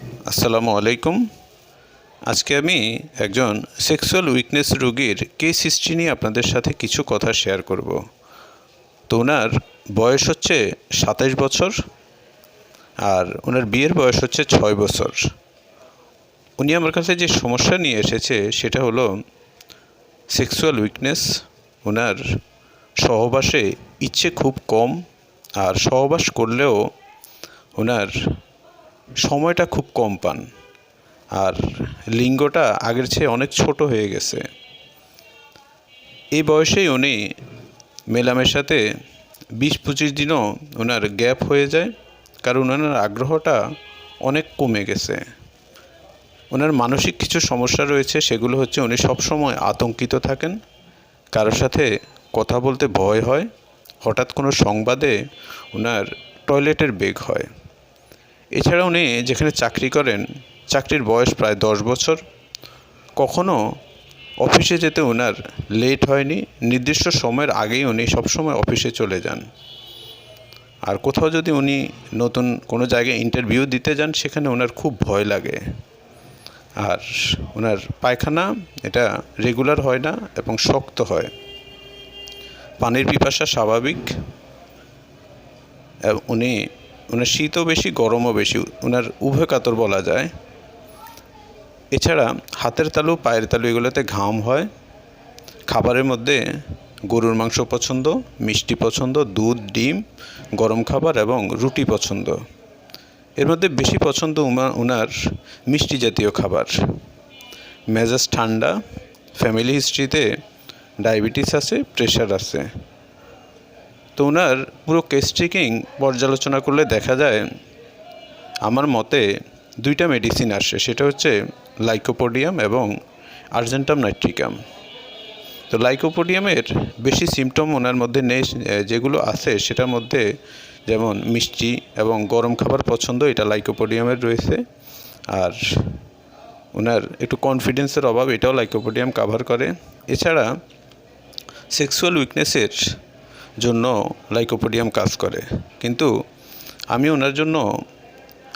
আসসালামু আলাইকুম। আজকে আমি একজন সেক্সুয়াল উইকনেস রোগীর কেস হিস্ট্রি নিয়ে আপনাদের সাথে কিছু কথা শেয়ার করব। তো ওনার বয়স হচ্ছে সাতাশ বছর আর ওনার বিয়ের বয়স হচ্ছে ছয় বছর। উনি আমার কাছে যে সমস্যা নিয়ে এসেছে সেটা হলো সেক্সুয়াল উইকনেস ওনার সহবাসে ইচ্ছে খুব কম আর সহবাস করলেও ওনার সময়টা খুব কম পান। আর লিঙ্গটা আগের চেয়ে অনেক ছোট হয়ে গেছে। এই বয়সেই উনি মেলামেশাতে বিশ পঁচিশ দিনও ওনার গ্যাপ হয়ে যায়, কারণ ওনার আগ্রহটা অনেক কমে গেছে। ওনার মানসিক কিছু সমস্যা রয়েছে, সেগুলো হচ্ছে উনি সবসময় আতঙ্কিত থাকেন, কারোর সাথে কথা বলতে ভয় হয়, হঠাৎ কোনো সংবাদে ওনার টয়লেটের বেগ হয়। এছাড়া উনি যেখানে চাকরি করেন, চাকরির বয়স প্রায় দশ বছর, কখনো অফিসে যেতে ওনার লেট হয়নি, নির্দিষ্ট সময়ের আগেই উনি সবসময় অফিসে চলে যান। আর কোথাও যদি উনি নতুন কোনো জায়গায় ইন্টারভিউ দিতে যান, সেখানে ওনার খুব ভয় লাগে। আর ওনার পায়খানা এটা রেগুলার হয় না এবং শক্ত হয়। পানির পিপাসা স্বাভাবিক। উনি ওনার শীতও বেশি, গরমও বেশি ওনার উভয় কাতর বলা যায়। এছাড়া হাতের তালু, পায়ের তালু এগুলোতে ঘাম হয়। খাবারের মধ্যে গরুর মাংস পছন্দ, মিষ্টি পছন্দ, দুধ, ডিম, গরম খাবার এবং রুটি পছন্দ। এর মধ্যে বেশি পছন্দ ওনার মিষ্টি জাতীয় খাবার। মেজাজ ঠান্ডা, ফ্যামিলি হিস্ট্রিতে ডায়াবেটিস আছে, প্রেশার আছে। তো ওনার পুরো কেস পর্যালোচনা করলে দেখা যায়, আমার মতে দুইটা মেডিসিন আসে, সেটা হচ্ছে লাইকোপোডিয়াম এবং আর্জেন্টাম নাইট্রিকাম তো লাইকোপোডিয়ামের বেশি সিমটম ওনার মধ্যে নেই যেগুলো আছে সেটার মধ্যে যেমন মিষ্টি এবং গরম খাবার পছন্দ, এটা লাইকোপোডিয়ামের রয়েছে। আর ওনার একটু কনফিডেন্সের অভাব, এটাও লাইকোপোডিয়াম কাভার করে। এছাড়া সেক্সুয়াল উইকনেসের জন্য লাইকোপোডিয়াম কাজ করে। কিন্তু আমি ওনার জন্য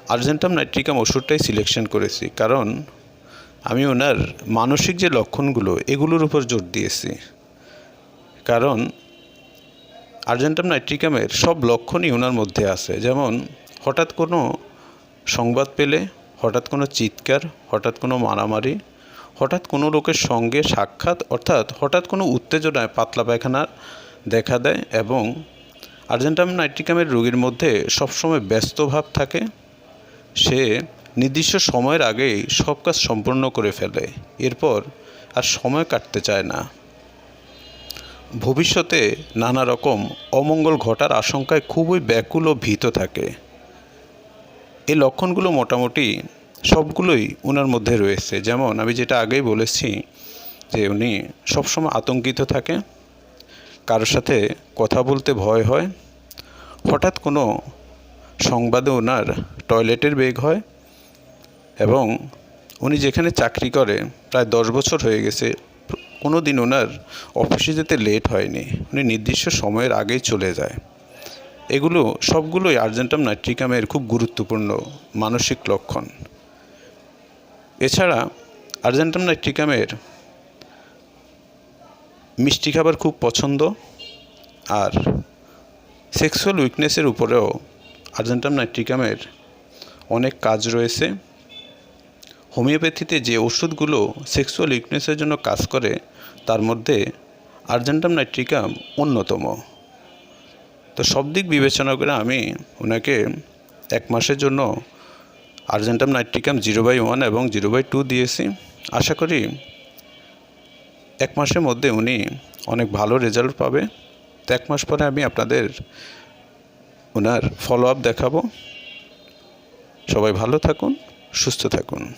আর্জেন্টাম নাইট্রিকাম ওষুধটাই সিলেকশন করেছি। কারণ আমি ওনার মানসিক যে লক্ষণগুলো, এগুলোর উপর জোর দিয়েছি। কারণ আর্জেন্টাম নাইট্রিকামের সব লক্ষণই ওনার মধ্যে আছে। যেমন হঠাৎ কোনো সংবাদ পেলে, হঠাৎ কোনো চিৎকার, হঠাৎ কোনো মারামারি, হঠাৎ কোনো লোকের সঙ্গে সাক্ষাৎ, অর্থাৎ হঠাৎ কোনো উত্তেজনায় পাতলা পায়খানা দেখা দেয় এবং আর্জেন্টাম নাইট্রিকামের রোগীর মধ্যে সবসময় ব্যস্ত ভাব থাকে। সে নির্দিষ্ট সময়ের আগেই সব কাজ সম্পূর্ণ করে ফেলে, এরপর আর সময় কাটতে চায় না। ভবিষ্যতে নানা রকম অমঙ্গল ঘটার আশঙ্কায় খুবই ব্যাকুল ও ভীত থাকে। এই লক্ষণগুলো মোটামুটি সবগুলোই ওনার মধ্যে রয়েছে। যেমন আমি যেটা আগেই বলেছি যে উনি সবসময় আতঙ্কিত থাকে কারোর সাথে কথা বলতে ভয় হয়, হঠাৎ কোনো সংবাদে ওনার টয়লেটের বেগ হয় এবং উনি যেখানে চাকরি করে প্রায় দশ বছর হয়ে গেছে কোনো দিন ওনার অফিসে যেতে লেট হয়নি, উনি নির্দিষ্ট সময়ের আগেই চলে যায়। এগুলো সবগুলোই আর্জেন্টাম নাইট্রিকামের খুব গুরুত্বপূর্ণ মানসিক লক্ষণ। এছাড়া আর্জেন্টাম নাইট্রিকামের মিষ্টি খাবার খুব পছন্দ, আর সেক্সুয়াল উইকনেসের উপরেও আর্জেন্টাম নাইট্রিকামের অনেক কাজ রয়েছে। হোমিওপ্যাথিতে যে ওষুধগুলো সেক্সুয়াল উইকনেসের জন্য কাজ করে, তার মধ্যে আর্জেন্টাম নাইট্রিকাম অন্যতম। তো সব দিক বিবেচনা করে আমি ওনাকে এক মাসের জন্য argentum nitricum zero by one এবং জিরো বাই টু দিয়েছি। আশা করি এক মাসের মধ্যে উনি অনেক ভালো রেজাল্ট পাবে। তো এক মাস পরে আমি আপনাদের ওনার ফলো আপ দেখাবো। সবাই ভালো থাকুন, সুস্থ থাকুন।